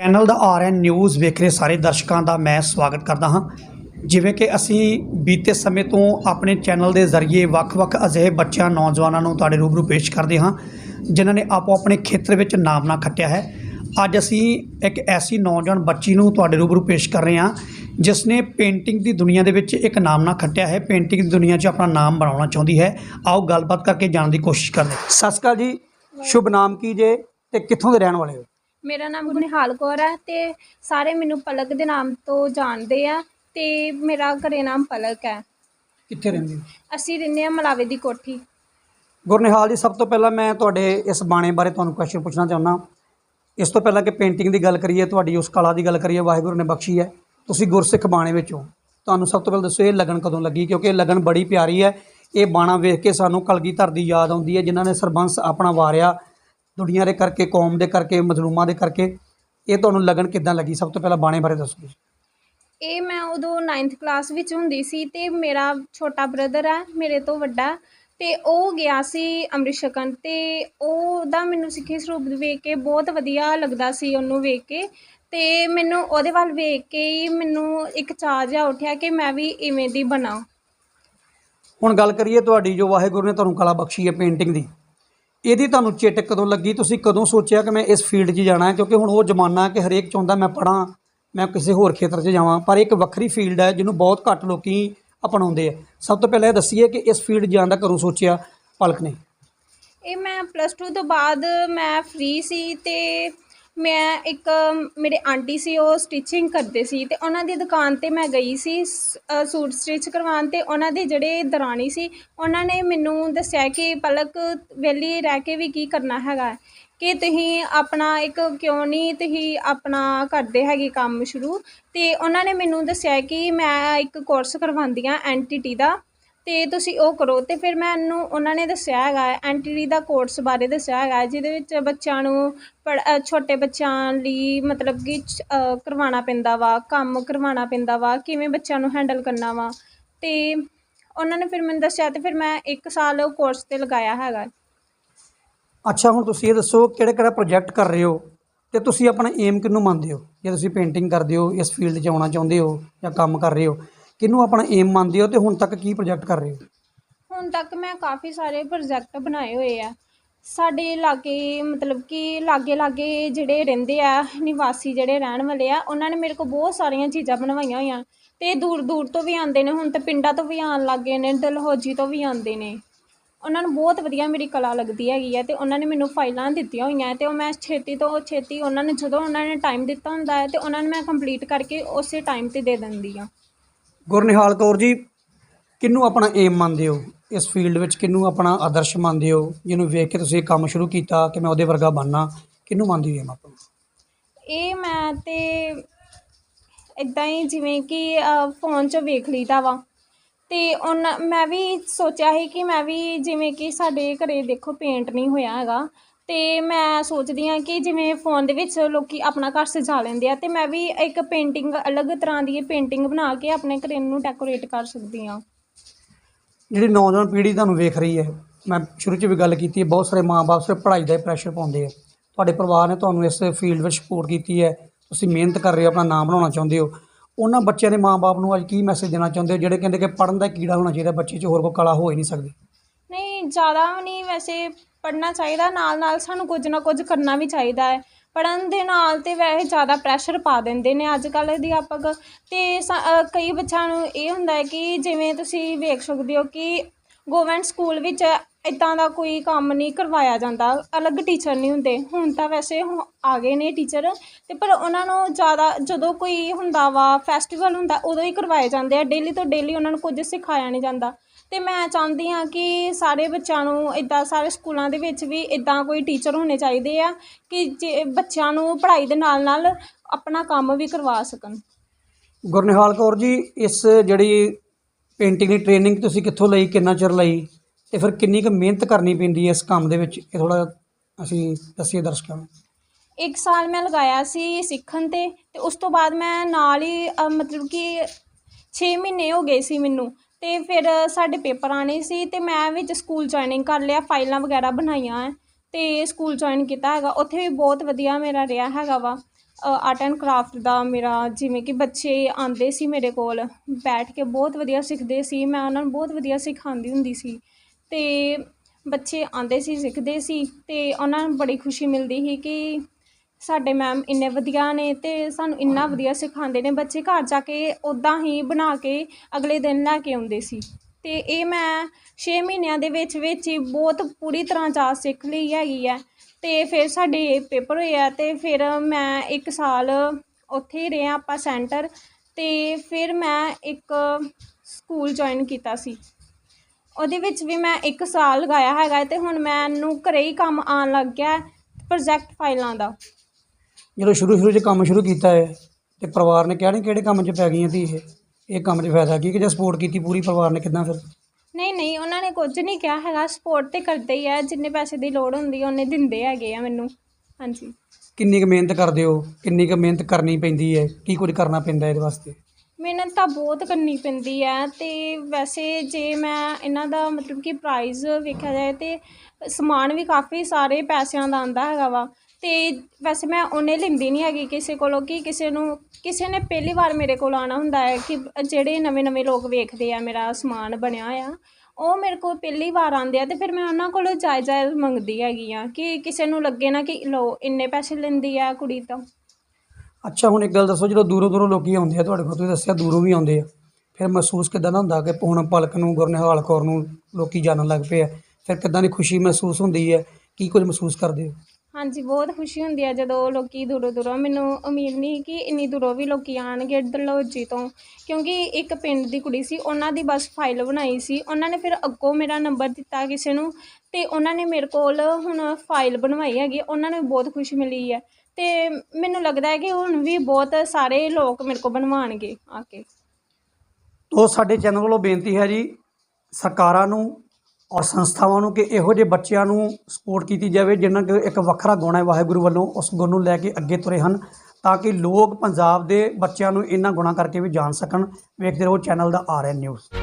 Channel ਦਾ RN news ਵੇਖ ਰਹੇ ਸਾਰੇ ਦਰਸ਼ਕਾਂ ਦਾ ਮੈਂ ਸਵਾਗਤ ਕਰਦਾ ਹਾਂ। ਜਿਵੇਂ ਕਿ ਅਸੀਂ ਬੀਤੇ ਸਮੇਂ ਤੋਂ ਆਪਣੇ ਚੈਨਲ ਦੇ ਜ਼ਰੀਏ ਵੱਖ-ਵੱਖ ਅਜਿਹੇ ਬੱਚਿਆਂ, ਨੌਜਵਾਨਾਂ ਨੂੰ ਤੁਹਾਡੇ ਰੂਬਰੂ ਪੇਸ਼ ਕਰਦੇ ਹਾਂ, ਜਿਨ੍ਹਾਂ ਨੇ ਆਪੋ ਆਪਣੇ ਖੇਤਰ ਵਿੱਚ ਨਾਮ ਨਾ ਖੱਟਿਆ ਹੈ। ਅੱਜ ਅਸੀਂ ਇੱਕ ਐਸੀ ਨੌਜਵਾਨ ਬੱਚੀ ਨੂੰ ਤੁਹਾਡੇ ਰੂਬਰੂ ਪੇਸ਼ ਕਰ ਰਹੇ ਹਾਂ, ਜਿਸ ਨੇ ਪੇਂਟਿੰਗ ਦੀ ਦੁਨੀਆ ਦੇ ਵਿੱਚ ਇੱਕ ਨਾਮ ਨਾ ਖੱਟਿਆ ਹੈ। ਪੇਂਟਿੰਗ ਦੀ ਦੁਨੀਆ 'ਚ ਆਪਣਾ ਨਾਮ ਬਣਾਉਣਾ ਚਾਹੁੰਦੀ ਹੈ। ਆਓ ਗੱਲਬਾਤ ਕਰਕੇ ਜਾਣਨ ਦੀ ਕੋਸ਼ਿਸ਼ ਕਰਦੇ ਹਾਂ। ਸਤਿ ਸ਼੍ਰੀ ਅਕਾਲ ਜੀ। ਸ਼ੁਭ ਨਾਮ ਕੀ ਜੇ ਤੇ ਕਿੱਥੋਂ ਦੇ ਰਹਿਣ ਵਾਲੇ ਹੋ? ਮੇਰਾ ਨਾਮ ਗੁਰਨਿਹਾਲ ਕੌਰ ਹੈ ਤੇ ਸਾਰੇ ਮੈਨੂੰ ਪਲਕ ਦੇ ਨਾਮ ਤੋਂ ਜਾਣਦੇ ਆ ਤੇ ਮੇਰਾ ਘਰੇ ਨਾਮ ਪਲਕ ਹੈ। ਕਿੱਥੇ ਰਹਿੰਦੇ ਹੋ? ਅਸੀਂ ਰਹਿੰਦੇ ਆ ਮਲਾਵੇ ਦੀ ਕੋਠੀ। ਗੁਰਨਿਹਾਲ ਜੀ ਸਭ ਤੋਂ ਪਹਿਲਾਂ ਮੈਂ ਤੁਹਾਡੇ ਇਸ ਬਾਣੇ ਬਾਰੇ ਤੁਹਾਨੂੰ ਕੁਐਸਚਨ ਪੁੱਛਣਾ ਚਾਹੁੰਦਾ। ਇਸ ਤੋਂ ਪਹਿਲਾਂ ਕਿ ਪੇਂਟਿੰਗ ਦੀ ਗੱਲ ਕਰੀਏ ਤੁਹਾਡੀ ਉਸ ਕਲਾ ਦੀ ਗੱਲ ਕਰੀਏ ਵਾਹਿਗੁਰੂ ਨੇ ਬਖਸ਼ੀ ਹੈ। ਤੁਸੀਂ ਗੁਰਸਿੱਖ ਬਾਣੇ ਵਿੱਚੋਂ ਤੁਹਾਨੂੰ ਸਭ ਤੋਂ ਪਹਿਲਾਂ ਦੱਸੋ ਇਹ ਲਗਨ ਕਦੋਂ ਲੱਗੀ? ਕਿਉਂਕਿ ਇਹ ਲਗਨ ਬੜੀ ਪਿਆਰੀ ਹੈ। ਇਹ ਬਾਣਾ ਵੇਖ ਕੇ ਸਾਨੂੰ ਕਲਗੀਧਰ ਦੀ ਯਾਦ ਆਉਂਦੀ ਹੈ ਜਿਨ੍ਹਾਂ ਨੇ ਸਰਬੰਸ ਆਪਣਾ ਵਾਰਿਆ। ਦੁਨੀਆ ਦੇ ਕਰਕੇ ਕੌਮ ਦੇ ਕਰਕੇ ਮਜ਼ਲੂਮਾਂ ਦੇ ਕਰਕੇ ਇਹ ਤੁਹਾਨੂੰ ਲਗਨ ਕਿੱਦਾਂ ਲੱਗੀ? ਸਭ ਤੋਂ ਪਹਿਲਾਂ ਬਾਣੇ ਬਾਰੇ ਦੱਸੋ ਇਹ ਮੈਂ ਉਦੋਂ 9th ਕਲਾਸ ਵਿੱਚ ਹੁੰਦੀ ਸੀ ਤੇ ਮੇਰਾ ਛੋਟਾ ਬ੍ਰਦਰ ਹੈ ਮੇਰੇ ਤੋਂ ਵੱਡਾ ਤੇ ਉਹ ਗਿਆ ਸੀ ਅੰਮ੍ਰਿਤ ਛਕਣ ਤੇ ਉਹਦਾ ਮੈਨੂੰ ਸਿੱਖੀ ਸਰੂਪ ਵੇਖ ਕੇ ਬਹੁਤ ਵਧੀਆ ਲੱਗਦਾ ਸੀ ਉਹਨੂੰ ਵੇਖ ਕੇ। ਤੇ ਮੈਨੂੰ ਉਹਦੇ ਵੱਲ ਵੇਖ ਕੇ ਹੀ ਮੈਨੂੰ ਇੱਕ ਚਾਅ ਜਿਹਾ ਉੱਠਿਆ ਕਿ ਮੈਂ ਵੀ ਇਵੇਂ ਦੀ ਬਣਾ। ਹੁਣ ਗੱਲ ਕਰੀਏ ਤੁਹਾਡੀ ਜੋ ਵਾਹਿਗੁਰੂ ਨੇ ਤੁਹਾਨੂੰ ਕਲਾ ਬਖਸ਼ੀ ਹੈ ਪੇਂਟਿੰਗ ਦੀ ਇਹਦੀ ਤੁਹਾਨੂੰ ਚਿੱਟ ਕਦੋਂ ਲੱਗੀ? ਤੁਸੀਂ ਕਦੋਂ ਸੋਚਿਆ ਕਿ ਮੈਂ ਇਸ ਫੀਲਡ 'ਚ ਜਾਣਾ ਹੈ? ਕਿਉਂਕਿ ਹੁਣ ਉਹ ਜ਼ਮਾਨਾ ਕਿ ਹਰੇਕ ਚਾਹੁੰਦਾ ਮੈਂ ਪੜਾਂ ਮੈਂ ਕਿਸੇ ਹੋਰ ਖੇਤਰ 'ਚ ਜਾਵਾਂ। ਪਰ ਇੱਕ ਵੱਖਰੀ ਫੀਲਡ ਹੈ ਜਿਹਨੂੰ ਬਹੁਤ ਘੱਟ ਲੋਕੀ ਅਪਣਾਉਂਦੇ ਆ। ਸਭ ਤੋਂ ਪਹਿਲਾਂ ਇਹ ਦੱਸੀਏ ਕਿ ਇਸ ਫੀਲਡ ਜਾਣ ਦਾ ਕਦੋਂ ਸੋਚਿਆ ਪਲਕ ਨੇ। ਇਹ ਮੈਂ ਪਲੱਸ 2 ਤੋਂ ਬਾਅਦ ਮੈਂ ਫ੍ਰੀ ਸੀ ਤੇ ਮੈਂ ਇੱਕ, ਮੇਰੇ ਆਂਟੀ ਸੀ, ਉਹ ਸਟਿਚਿੰਗ ਕਰਦੇ ਸੀ ਅਤੇ ਉਹਨਾਂ ਦੀ ਦੁਕਾਨ ਤੇ ਮੈਂ ਗਈ ਸੀ ਸੂਟ ਸਟਿਚ ਕਰਵਾਉਣ ਤੇ ਉਹਨਾਂ ਦੇ ਜਿਹੜੇ ਦਰਾਣੀ ਸੀ, ਉਹਨਾਂ ਨੇ ਮੈਨੂੰ ਦੱਸਿਆ ਕਿ ਪਲਕ ਵਿਹਲੀ ਰਹਿ ਕੇ ਵੀ ਕੀ ਕਰਨਾ ਹੈਗਾ ਕਿ ਤੁਸੀਂ ਆਪਣਾ ਇੱਕ ਕਿਉਂ ਨਹੀਂ ਤੁਸੀਂ ਆਪਣਾ ਕਰਦੇ ਹੈਗੇ ਕੰਮ ਸ਼ੁਰੂ ਅਤੇ ਉਹਨਾਂ ਨੇ ਮੈਨੂੰ ਦੱਸਿਆ ਕਿ ਮੈਂ ਇੱਕ ਕੋਰਸ ਕਰਵਾਉਂਦੀ ਹਾਂ ਐਨਟੀਟੀ ਦਾ ਤੇ ਤੁਸੀਂ ਉਹ ਕਰੋ ਤੇ ਫਿਰ ਮੈਨੂੰ ਉਹਨਾਂ ਨੇ ਦੱਸਿਆ ਹੈਗਾ ਐਨਟੀਟੀ ਦਾ ਕੋਰਸ ਬਾਰੇ ਦੱਸਿਆ ਹੈਗਾ, ਜਿਹਦੇ ਵਿੱਚ ਬੱਚਿਆਂ ਨੂੰ ਪੜ੍ਹ- ਛੋਟੇ ਬੱਚਿਆਂ ਲਈ ਮਤਲਬ ਕਿ ਕਰਵਾਉਣਾ ਪੈਂਦਾ ਵਾ, ਕੰਮ ਕਰਵਾਉਣਾ ਪੈਂਦਾ ਵਾ, ਕਿਵੇਂ ਬੱਚਿਆਂ ਨੂੰ ਹੈਂਡਲ ਕਰਨਾ ਵਾ। ਅਤੇ ਉਹਨਾਂ ਨੇ ਫਿਰ ਮੈਨੂੰ ਦੱਸਿਆ ਅਤੇ ਫਿਰ ਮੈਂ ਇੱਕ ਸਾਲ ਉਹ ਕੋਰਸ ਤੇ ਲਗਾਇਆ ਹੈਗਾ। ਅੱਛਾ, ਹੁਣ ਤੁਸੀਂ ਇਹ ਦੱਸੋ ਕਿਹੜਾ ਕਿਹੜਾ ਪ੍ਰੋਜੈਕਟ ਕਰ ਰਹੇ ਹੋ ਤੇ ਤੁਸੀਂ ਆਪਣਾ ਏਮ ਕਿਹਨੂੰ ਮੰਨਦੇ ਹੋ? ਜੇ ਤੁਸੀਂ ਪੇਂਟਿੰਗ ਕਰਦੇ ਹੋ, ਇਸ ਫੀਲਡ 'ਚ ਆਉਣਾ ਚਾਹੁੰਦੇ ਹੋ ਜਾਂ ਕੰਮ ਕਰ ਰਹੇ ਹੋ ਕਿਹਨੂੰ ਆਪਣਾ ਏਮ ਮੰਨਦੇ ਹੋ ਤੇ ਹੁਣ ਤੱਕ ਕੀ ਪ੍ਰੋਜੈਕਟ ਕਰ ਰਹੇ ਹੋ? ਹੁਣ ਤੱਕ ਮੈਂ ਕਾਫੀ ਸਾਰੇ ਪ੍ਰੋਜੈਕਟ ਬਣਾਏ ਹੋਏ ਆ। ਸਾਡੇ ਲਾਗੇ ਮਤਲਬ ਕਿ ਲਾਗੇ ਲਾਗੇ ਜਿਹੜੇ ਰਹਿੰਦੇ ਆ, ਨਿਵਾਸੀ ਜਿਹੜੇ ਰਹਿਣ ਵਾਲੇ ਆ, ਉਹਨਾਂ ਨੇ ਮੇਰੇ ਕੋਲ ਬਹੁਤ ਸਾਰੀਆਂ ਚੀਜ਼ਾਂ ਬਣਵਾਈਆਂ ਹੋਈਆਂ। ਤੇ ਦੂਰ ਦੂਰ ਤੋਂ ਵੀ ਆਉਂਦੇ ਨੇ, ਹੁਣ ਤਾਂ ਪਿੰਡਾਂ ਤੋਂ ਵੀ ਆਉਣ ਲੱਗ ਗਏ ਨੇ ਦਲਹੌਜੀ ਤੋਂ ਵੀ ਆਉਂਦੇ ਨੇ। ਉਹਨਾਂ ਨੂੰ ਬਹੁਤ ਵਧੀਆ ਮੇਰੀ ਕਲਾ ਲੱਗਦੀ ਹੈਗੀ ਹੈ ਤੇ ਉਹਨਾਂ ਨੇ ਮੈਨੂੰ ਫਾਈਲਾਂ ਦਿੱਤੀਆਂ ਹੋਈਆਂ ਤੇ ਉਹ ਮੈਂ ਛੇਤੀ ਤੋਂ ਛੇਤੀ ਉਹਨਾਂ ਨੇ, ਜਦੋਂ ਉਹਨਾਂ ਨੇ ਟਾਈਮ ਦਿੱਤਾ ਹੁੰਦਾ ਹੈ ਤੇ ਉਹਨਾਂ ਨੂੰ ਮੈਂ ਕੰਪਲੀਟ ਕਰਕੇ ਉਸੇ ਟਾਈਮ ਤੇ ਦੇ ਦਿੰਦੀ ਹਾਂ। ਗੁਰਨਿਹਾਲ ਕੌਰ ਜੀ, ਕਿਹਨੂੰ ਆਪਣਾ ਏਮ ਮੰਨਦੇ ਹੋ? ਇਸ ਫੀਲਡ ਵਿੱਚ ਕਿਹਨੂੰ ਆਪਣਾ ਆਦਰਸ਼ ਮੰਨਦੇ ਹੋ? ਜਿਹਨੂੰ ਵੇਖ ਕੇ ਤੁਸੀਂ ਇਹ ਕੰਮ ਸ਼ੁਰੂ ਕੀਤਾ ਕਿ ਮੈਂ ਉਹਦੇ ਵਰਗਾ ਬਣਨਾ, ਕਿਹਨੂੰ ਮੰਨਦੇ ਹੋ ਏਮ ਆਪਣਾ ਇਹ ਮੈਂ ਤੇ ਇਦਾਂ ਹੀ ਜਿਵੇਂ ਕਿ ਫੋਨ 'ਚ ਵੇਖ ਲਈਦਾ ਵਾ। ਤੇ ਉਹਨਾਂ, ਮੈਂ ਵੀ ਸੋਚਿਆ ਸੀ ਕਿ ਮੈਂ ਵੀ ਜਿਵੇਂ ਕਿ ਸਾਡੇ ਘਰੇ ਦੇਖੋ ਪੇਂਟ ਨਹੀਂ ਹੋਇਆ ਹੈਗਾ। ਅਤੇ ਮੈਂ ਸੋਚਦੀ ਹਾਂ ਕਿ ਜਿਵੇਂ ਫੋਨ ਦੇ ਵਿੱਚ ਲੋਕ ਆਪਣਾ ਘਰ ਸਜਾ ਲੈਂਦੇ ਆ ਅਤੇ ਮੈਂ ਵੀ ਇੱਕ ਪੇਂਟਿੰਗ ਅਲੱਗ ਤਰ੍ਹਾਂ ਦੀ ਪੇਂਟਿੰਗ ਬਣਾ ਕੇ ਆਪਣੇ ਘਰੇ ਨੂੰ ਡੈਕੋਰੇਟ ਕਰ ਸਕਦੀ ਹਾਂ। ਜਿਹੜੀ ਨੌਜਵਾਨ ਪੀੜ੍ਹੀ ਤੁਹਾਨੂੰ ਵੇਖ ਰਹੀ ਹੈ, ਮੈਂ ਸ਼ੁਰੂ 'ਚ ਵੀ ਗੱਲ ਕੀਤੀ ਹੈ, ਬਹੁਤ ਸਾਰੇ ਮਾਂ ਬਾਪ ਸਿਰਫ ਪੜ੍ਹਾਈ ਦਾ ਪ੍ਰੈਸ਼ਰ ਪਾਉਂਦੇ ਆ। ਤੁਹਾਡੇ ਪਰਿਵਾਰ ਨੇ ਤੁਹਾਨੂੰ ਇਸ ਫੀਲਡ ਵਿੱਚ ਸਪੋਰਟ ਕੀਤੀ ਹੈ, ਤੁਸੀਂ ਮਿਹਨਤ ਕਰ ਰਹੇ ਹੋ, ਆਪਣਾ ਨਾਮ ਬਣਾਉਣਾ ਚਾਹੁੰਦੇ ਹੋ। ਉਹਨਾਂ ਬੱਚਿਆਂ ਦੇ ਮਾਂ ਬਾਪ ਨੂੰ ਅੱਜ ਕੀ ਮੈਸੇਜ ਦੇਣਾ ਚਾਹੁੰਦੇ ਹੋ, ਜਿਹੜੇ ਕਹਿੰਦੇ ਕਿ ਪੜ੍ਹਨ ਦਾ ਕੀੜਾ ਹੋਣਾ ਚਾਹੀਦਾ, ਬੱਚੇ 'ਚ ਹੋਰ ਕੋਈ ਕਲਾ ਹੋ ਹੀ ਨਹੀਂ ਸਕਦੀ? ਨਹੀਂ ਜ਼ਿਆਦਾ ਵੀ ਨਹੀਂ ਵੈਸੇ ਪੜ੍ਹਨਾ ਚਾਹੀਦਾ ਨਾਲ ਨਾਲ ਸਾਨੂੰ ਕੁਝ ਨਾ ਕੁਝ ਕਰਨਾ ਵੀ ਚਾਹੀਦਾ ਹੈ। ਪੜ੍ਹਨ ਦੇ ਨਾਲ ਤਾਂ ਵੈਸੇ ਜ਼ਿਆਦਾ ਪ੍ਰੈਸ਼ਰ ਪਾ ਦਿੰਦੇ ਨੇ ਅੱਜ ਕੱਲ੍ਹ ਅਧਿਆਪਕ ਅਤੇ ਸ- ਅ, ਕਈ ਬੱਚਿਆਂ ਨੂੰ ਇਹ ਹੁੰਦਾ ਹੈ ਕਿ ਜਿਵੇਂ ਤੁਸੀਂ ਵੇਖ ਸਕਦੇ ਹੋ ਕਿ ਗੌਰਮੈਂਟ ਸਕੂਲ ਵਿੱਚ ਇੱਦਾਂ ਦਾ ਕੋਈ ਕੰਮ ਨਹੀਂ ਕਰਵਾਇਆ ਜਾਂਦਾ ਅਲੱਗ ਟੀਚਰ ਨਹੀਂ ਹੁੰਦੇ। ਹੁਣ ਤਾਂ ਵੈਸੇ ਹੁ- ਆ ਗਏ ਨੇ ਟੀਚਰ ਅਤੇ ਪਰ ਉਹਨਾਂ ਨੂੰ ਜ਼ਿਆਦਾ ਜਦੋਂ ਕੋਈ ਹੁੰਦਾ ਵਾ ਫੈਸਟੀਵਲ ਹੁੰਦਾ ਉਦੋਂ ਹੀ ਕਰਵਾਏ ਜਾਂਦੇ ਆ। ਡੇਲੀ ਤੋਂ ਡੇਲੀ ਉਹਨਾਂ ਨੂੰ ਕੁਝ ਸਿਖਾਇਆ ਨਹੀਂ ਜਾਂਦਾ। ਤੇ ਮੈਂ ਚਾਹੁੰਦੀ ਹਾਂ ਕਿ ਸਾਰੇ ਬੱਚਿਆਂ ਨੂੰ ਇਦਾਂ ਸਾਰੇ ਸਕੂਲਾਂ ਦੇ ਵਿੱਚ ਵੀ ਇਦਾਂ ਕੋਈ ਟੀਚਰ ਹੋਣੇ ਚਾਹੀਦੇ ਆ ਕਿ ਜੇ ਬੱਚਿਆਂ ਨੂੰ ਪੜ੍ਹਾਈ ਦੇ ਨਾਲ ਨਾਲ ਆਪਣਾ ਕੰਮ ਵੀ ਕਰਵਾ ਸਕਣ। ਗੁਰਨਿਹਾਲ ਕੌਰ ਜੀ ਇਸ ਜਿਹੜੀ ਪੇਂਟਿੰਗ ਦੀ ਟ੍ਰੇਨਿੰਗ ਤੁਸੀਂ ਕਿੱਥੋਂ ਲਈ ਕਿੰਨਾ ਚਿਰ ਲਈ ਤੇ ਫਿਰ ਕਿੰਨੀ ਕੁ ਮਿਹਨਤ ਕਰਨੀ ਪੈਂਦੀ ਹੈ ਇਸ ਕੰਮ ਦੇ ਵਿੱਚ? ਇਹ ਥੋੜਾ ਅਸੀਂ ਦੱਸੀਏ ਦਰਸ਼ਕਾਂ ਨੂੰ। ਇੱਕ ਸਾਲ ਮੈਂ ਲਗਾਇਆ ਸੀ ਸਿੱਖਣ ਤੇ ਤੇ ਉਸ ਤੋਂ ਬਾਅਦ ਮੈਂ ਨਾਲ ਹੀ ਅ, ਮਤਲਬ ਕਿ 6 ਮਹੀਨੇ ਹੋ ਗਏ ਸੀ ਮੈਨੂੰ। ਤੇ ਫਿਰ ਸਾਡੇ ਪੇਪਰ ਆਣੇ ਸੀ ਤੇ ਮੈਂ ਵਿੱਚ ਸਕੂਲ ਜੁਆਇਨਿੰਗ ਕਰ ਲਿਆ, ਫਾਈਲਾਂ ਵਗੈਰਾ ਬਣਾਈਆਂ ਹੈ ਤੇ ਸਕੂਲ ਜੁਆਇਨ ਕੀਤਾ ਹੈਗਾ। ਉੱਥੇ ਵੀ ਬਹੁਤ ਵਧੀਆ ਮੇਰਾ ਰਿਹਾ ਹੈਗਾ ਵਾ। ਆਰਟ ਐਂਡ ਕਰਾਫਟ ਦਾ ਮੇਰਾ ਜਿਵੇਂ ਕਿ ਬੱਚੇ ਆਉਂਦੇ ਸੀ ਮੇਰੇ ਕੋਲ, ਬੈਠ ਕੇ ਬਹੁਤ ਵਧੀਆ ਸਿੱਖਦੇ ਸੀ। ਮੈਂ ਉਹਨਾਂ ਨੂੰ ਬਹੁਤ ਵਧੀਆ ਸਿਖਾਉਂਦੀ ਹੁੰਦੀ ਸੀ ਅਤੇ ਬੱਚੇ ਆਉਂਦੇ ਸੀ, ਸਿੱਖਦੇ ਸੀ ਅਤੇ ਉਹਨਾਂ ਨੂੰ ਬੜੀ ਖੁਸ਼ੀ ਮਿਲਦੀ ਸੀ ਕਿ ਸਾਡੇ ਮੈਮ ਇੰਨੇ ਵਧੀਆ ਨੇ ਅਤੇ ਸਾਨੂੰ ਇੰਨਾ ਵਧੀਆ ਸਿਖਾਉਂਦੇ ਨੇ। ਬੱਚੇ ਘਰ ਜਾ ਕੇ ਉੱਦਾਂ ਹੀ ਬਣਾ ਕੇ ਅਗਲੇ ਦਿਨ ਲੈ ਕੇ ਆਉਂਦੇ ਸੀ। ਅਤੇ ਇਹ ਮੈਂ ਛੇ ਮਹੀਨਿਆਂ ਦੇ ਵਿੱਚ ਵਿੱਚ ਹੀ ਬਹੁਤ ਪੂਰੀ ਤਰ੍ਹਾਂ ਜਾਚ ਸਿੱਖ ਲਈ ਹੈਗੀ ਹੈ। ਅਤੇ ਫਿਰ ਸਾਡੇ ਪੇਪਰ ਹੋਏ ਆ ਅਤੇ ਫਿਰ ਮੈਂ ਇੱਕ ਸਾਲ ਉੱਥੇ ਹੀ ਰਹੇ ਆਪਾਂ ਸੈਂਟਰ ਅਤੇ ਫਿਰ ਮੈਂ ਇੱਕ ਸਕੂਲ ਜੁਆਇਨ ਕੀਤਾ ਸੀ। ਉਹਦੇ ਵਿੱਚ ਵੀ ਮੈਂ ਇੱਕ ਸਾਲ ਲਗਾਇਆ ਹੈਗਾ ਅਤੇ ਹੁਣ ਮੈਨੂੰ ਘਰੇ ਹੀ ਕੰਮ ਆਉਣ ਲੱਗ ਗਿਆ ਪ੍ਰੋਜੈਕਟ ਫਾਈਲਾਂ ਦਾ। ਜਦੋਂ ਸ਼ੁਰੂ ਸ਼ੁਰੂ 'ਚ ਕੰਮ ਸ਼ੁਰੂ ਕੀਤਾ ਹੈ ਤੇ ਪਰਿਵਾਰ ਨੇ ਕਿਹਾ ਨਹੀਂ ਕਿਹੜੇ ਕੰਮ 'ਚ ਪੈ ਗਈਆਂ ਧੀ ਇਹ ਇਹ ਕੰਮ 'ਚ ਫਾਇਦਾ ਕੀ ਕਿ ਜੇ ਸਪੋਰਟ ਕੀਤੀ ਪੂਰੀ ਪਰਿਵਾਰ ਨੇ ਕਿੱਦਾਂ ਫਿਰ? ਨਹੀਂ ਨਹੀਂ ਉਹਨਾਂ ਨੇ ਕੁਝ ਨਹੀਂ ਕਿਹਾ ਹੈਗਾ ਸਪੋਰਟ ਤੇ ਕਰਦੇ ਹੀ ਆ ਜਿੰਨੇ ਪੈਸੇ ਦੀ ਲੋੜ ਹੁੰਦੀ ਉਹਨੇ ਦਿੰਦੇ ਹੈਗੇ ਆ ਮੈਨੂੰ ਹਾਂਜੀ। ਕਿੰਨੀ ਕੁ ਮਿਹਨਤ ਕਰਦੇ ਹੋ ਕਿੰਨੀ ਕੁ ਮਿਹਨਤ ਕਰਨੀ ਪੈਂਦੀ ਹੈ ਕੀ ਕੁਝ ਕਰਨਾ ਪੈਂਦਾ ਇਹਦੇ ਵਾਸਤੇ? ਮਿਹਨਤ ਤਾਂ ਬਹੁਤ ਕਰਨੀ ਪੈਂਦੀ ਹੈ ਅਤੇ ਵੈਸੇ ਜੇ ਮੈਂ ਇਹਨਾਂ ਦਾ ਮਤਲਬ ਕਿ ਪ੍ਰਾਈਜ਼ ਵੇਖਿਆ ਜਾਏ ਤੇ ਸਮਾਨ ਵੀ ਕਾਫੀ ਸਾਰੇ ਪੈਸਿਆਂ ਦਾ ਆਉਂਦਾ ਹੈਗਾ ਵਾ ਅਤੇ ਵੈਸੇ ਮੈਂ ਉਹਨੇ ਲੈਂਦੀ ਨਹੀਂ ਹੈਗੀ ਕਿਸੇ ਕੋਲੋਂ ਕਿ ਕਿਸੇ ਨੂੰ, ਕਿਸੇ ਨੇ ਪਹਿਲੀ ਵਾਰ ਮੇਰੇ ਕੋਲ ਆਉਣਾ ਹੁੰਦਾ ਹੈ ਕਿ ਜਿਹੜੇ ਨਵੇਂ ਨਵੇਂ ਲੋਕ ਵੇਖਦੇ ਆ, ਮੇਰਾ ਸਮਾਨ ਬਣਿਆ ਹੋਇਆ, ਉਹ ਮੇਰੇ ਕੋਲ ਪਹਿਲੀ ਵਾਰ ਆਉਂਦੇ ਆ ਅਤੇ ਫਿਰ ਮੈਂ ਉਹਨਾਂ ਕੋਲੋਂ ਜਾਇਜ਼ਾ ਮੰਗਦੀ ਹੈਗੀ ਆ ਕਿ ਕਿਸੇ ਨੂੰ ਲੱਗੇ ਨਾ ਕਿ ਲਓ, ਇੰਨੇ ਪੈਸੇ ਲੈਂਦੀ ਆ ਕੁੜੀ ਤਾਂ। ਅੱਛਾ, ਹੁਣ ਇੱਕ ਗੱਲ ਦੱਸੋ, ਜਦੋਂ ਦੂਰੋਂ ਦੂਰੋਂ ਲੋਕੀ ਆਉਂਦੇ ਆ ਤੁਹਾਡੇ ਕੋਲ, ਤੁਸੀਂ ਦੱਸਿਆ ਦੂਰੋਂ ਵੀ ਆਉਂਦੇ ਆ, ਫਿਰ ਮਹਿਸੂਸ ਕਿੱਦਾਂ ਦਾ ਹੁੰਦਾ ਕਿ ਪੂਨਮ ਪਲਕ ਨੂੰ, ਗੁਰਨਿਹਾਲ ਕੌਰ ਨੂੰ ਲੋਕੀ ਜਾਣਨ ਲੱਗ ਪਏ ਆ, ਫਿਰ ਕਿੱਦਾਂ ਦੀ ਖੁਸ਼ੀ ਮਹਿਸੂਸ ਹੁੰਦੀ ਹੈ, ਕੀ ਕੁਝ ਮਹਿਸੂਸ ਕਰਦੇ ਹੋ? ਹਾਂਜੀ, ਬਹੁਤ ਖੁਸ਼ੀ ਹੁੰਦੀ ਹੈ ਜਦੋਂ ਲੋਕੀ ਦੂਰੋਂ ਦੂਰੋਂ, ਮੈਨੂੰ ਉਮੀਦ ਨਹੀਂ ਕਿ ਇੰਨੀ ਦੂਰੋਂ ਵੀ ਲੋਕੀ ਆਣਗੇ ਦਲਹੌਜੀ ਤੋਂ, ਕਿਉਂਕਿ ਇੱਕ ਪਿੰਡ ਦੀ ਕੁੜੀ ਸੀ, ਉਹਨਾਂ ਦੀ ਬਸ ਫਾਈਲ ਬਣਾਈ ਸੀ, ਉਹਨਾਂ ਨੇ ਫਿਰ ਅੱਗੋਂ ਮੇਰਾ ਨੰਬਰ ਦਿੱਤਾ ਕਿਸੇ ਨੂੰ ਅਤੇ ਉਹਨਾਂ ਨੇ ਮੇਰੇ ਕੋਲ ਹੁਣ ਫਾਈਲ ਬਣਵਾਈ ਹੈਗੀ, ਉਹਨਾਂ ਨੂੰ ਬਹੁਤ ਖੁਸ਼ੀ ਮਿਲੀ ਹੈ ਅਤੇ ਮੈਨੂੰ ਲੱਗਦਾ ਹੈ ਕਿ ਹੁਣ ਵੀ ਬਹੁਤ ਸਾਰੇ ਲੋਕ ਮੇਰੇ ਕੋਲ ਬਣਵਾਉਣਗੇ ਆ ਕੇ। ਤੋ ਸਾਡੇ ਚੈਨਲ ਵੱਲੋਂ ਬੇਨਤੀ ਹੈ ਜੀ, ਸਰਕਾਰਾਂ ਨੂੰ ਔਰ ਸੰਸਥਾਵਾਂ ਨੂੰ ਕਿ ਇਹੋ ਜਿਹੇ ਬੱਚਿਆਂ ਨੂੰ ਸਪੋਰਟ ਕੀਤੀ ਜਾਵੇ, ਜਿਨ੍ਹਾਂ ਕੋਲ ਇੱਕ ਵੱਖਰਾ ਗੁਣ ਹੈ ਵਾਹਿਗੁਰੂ ਵੱਲੋਂ, ਉਸ ਗੁਣ ਨੂੰ ਲੈ ਕੇ ਅੱਗੇ ਤੁਰੇ ਹਨ, ਤਾਂ ਕਿ ਲੋਕ ਪੰਜਾਬ ਦੇ ਬੱਚਿਆਂ ਨੂੰ ਇਹਨਾਂ ਗੁਣਾਂ ਕਰਕੇ ਵੀ ਜਾਣ ਸਕਣ। ਵੇਖਦੇ ਰਹੋ, ਚੈਨਲ ਦਾ ਆਰ ਐਨ ਨਿਊਜ਼।